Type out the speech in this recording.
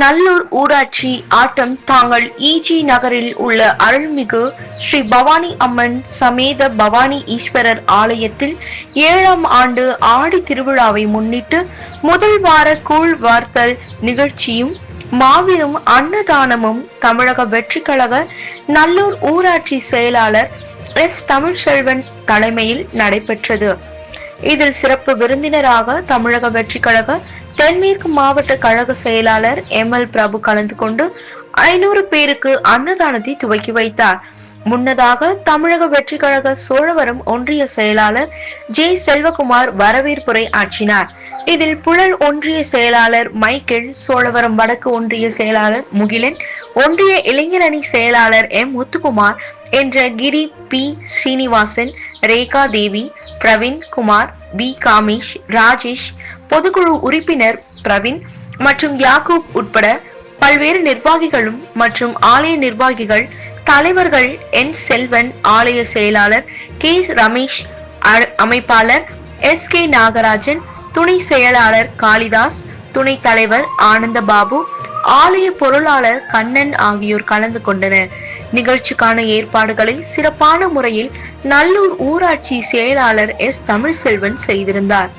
நல்லூர் ஊராட்சி ஆட்டம் தாங்கள் ஈஜி நகரில் உள்ள அருள்மிகு ஸ்ரீ பவானி அம்மன் சமேத பவானி ஈஸ்வரர் ஆலயத்தில் ஏழாம் ஆண்டு ஆடி திருவிழாவை முன்னிட்டு முதல் வார கூழ் வார்த்தல் நிகழ்ச்சியும் மாபெரும் அன்னதானமும் தமிழக வெற்றிக்கழக நல்லூர் ஊராட்சி செயலாளர் எஸ் தமிழ்செல்வன் தலைமையில் நடைபெற்றது. இதில் சிறப்பு விருந்தினராக தமிழக வெற்றி கழக தென்மேற்கு மாவட்ட கழக செயலாளர் எம் எல் பிரபு கலந்து கொண்டு ஐநூறு பேருக்கு அன்னதானத்தை துவக்கி வைத்தார். முன்னதாக தமிழக வெற்றி கழக சோழவரம் ஒன்றிய செயலாளர் ஜே செல்வகுமார் வரவேற்புரை ஆற்றினார். இதில் புழல் ஒன்றிய செயலாளர் மைக்கேல் சோழவரம் வடக்கு ஒன்றிய செயலாளர் முகிலன் ஒன்றிய இளைஞரணி செயலாளர் எம். முத்துக்குமார் என்ற கிரி பி. ஸ்ரீனிவாசன் ரேகா தேவி பிரவீன் குமார் பி காமேஷ் ராஜேஷ் பொதுக்குழு உறுப்பினர் பிரவீன் மற்றும் யாக்கூப் உட்பட பல்வேறு நிர்வாகிகளும் மற்றும் ஆலய நிர்வாகிகள் தலைவர்கள் என். செல்வன் ஆலய செயலாளர் கே. ரமேஷ் அ- அமைப்பாளர் எஸ். கே. நாகராஜன் துணை செயலாளர் காளிதாஸ் துணைத் தலைவர் ஆனந்தபாபு ஆலய பொருளாளர் கண்ணன் ஆகியோர் கலந்து கொண்டனர். நிகழ்ச்சிக்கான ஏற்பாடுகளை சிறப்பான முறையில் நல்லூர் ஊராட்சி செயலாளர் எஸ். தமிழ்செல்வன் செய்திருந்தார்.